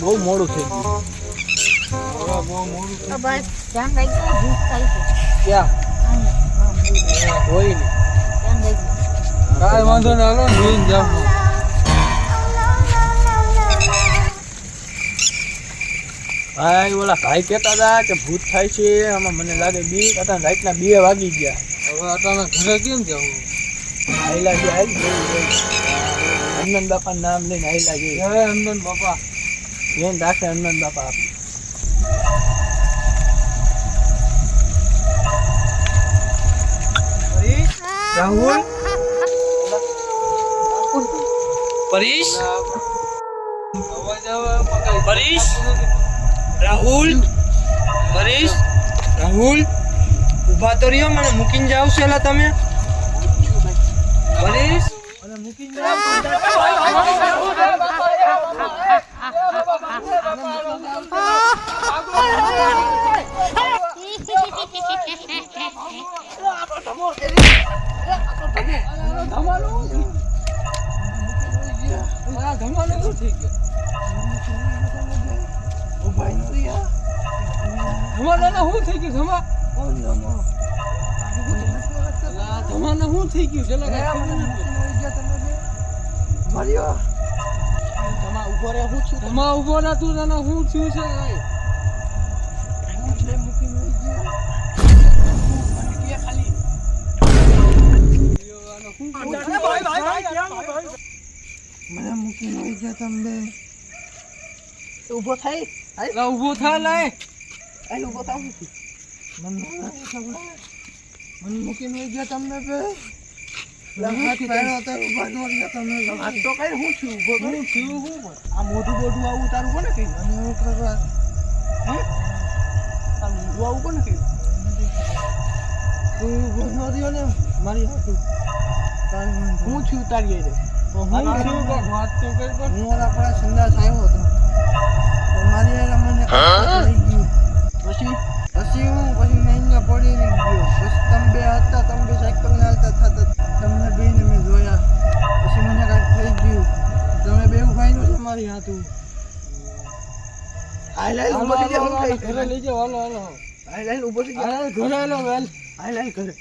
બહુ મોડું થઈ ગયું. બહુ મોડું તો બસ ધ્યાન રાખજો ભૂખ થાય છે. ક્યાં? અહીંયા. હા, બહુ હોય ને. ધ્યાન રાખજો. કાંઈ વાંધો નહીં હાલો ને જોઈને જાઓ. ભાઈ ઓલા ભાઈ કહેતા હતા કે ભૂત થાય છે આમાં મને લાગે બી હતા રાતના બે વાગી ગયા. હવે અટાણે ઘરે કેમ જવું આયલા જે આઈ હનુમાન બાપા નામ લઈને આયલા જે જય હનુમાન બાપા. બેન રાખે હનુમાન બાપા આપે. રાહુલ પરેશ? પરેશ? રાહુલ? પરેશ? રાહુલ? ઊભા તો રહ્યો, મને મૂકીને જાવ છો તમે. પોલીસ? મને મૂકીને ધમાલો શું થઈ ગયો ધમાલાને શું થઈ ગયું? ધમા ધમાને શું થઈ ગયું? છે નથી. તમા ઊભો રહે હું છું? ધમા ઊભો રહે તું તને શું થયું છે કાંઈ? આનો શું થયું? ઊભો થાય. અલા, ઊભો થા લાય. ઊભો થાવ. મને મૂકીને ગયા તમને બે હું? છું તારું હે આ મોઢું આવું કોને કહ્યું મારી હાથું ભાઈ નું છે મારી હાથું હાલ હાલ હાલો, ઊભો થઈ જા હાલો, હું હાલો, થાય ઘરે લઈ જાઓ હાલો હાલો હાલ હાલ ઊભો થઈ જા ઘરે હાલો વેલ હાલ ઘરે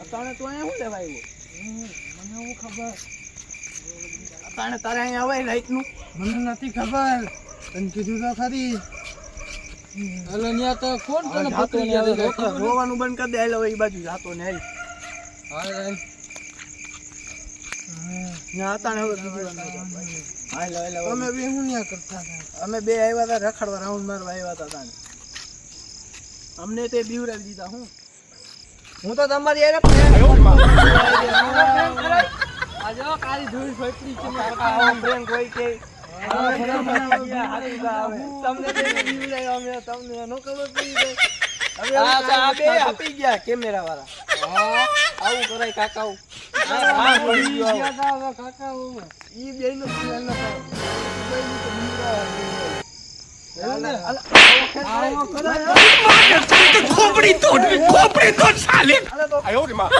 અતાણે તું અહીંયા શું લેવા આવ્યો મને હું ખબર અતાણે તારે અહીંયા અવાય લાઈટનું મને નથી ખબર તને કીધું તો ખરી હાલો ન્યા તો કોણ તને આવે, ગયા રોકા- રોવાનું બંધ કરી દે હાલ એ બાજુ જાતો ને હાલ હાલ તમે બે હું કરતા અમે બે આવ્યા હતા રખડવા રાઉન્ડ મારવા આવ્યા હતા તાણે. અમને તે બીવડાવી દીધા હું? હું તો તમારી ધૂળ છે બેને અમે કાંઈ કેમેરા વાળા આવું કરાય કાકા ખોપડી તોડ ખોપડી તોડ સાલે માં.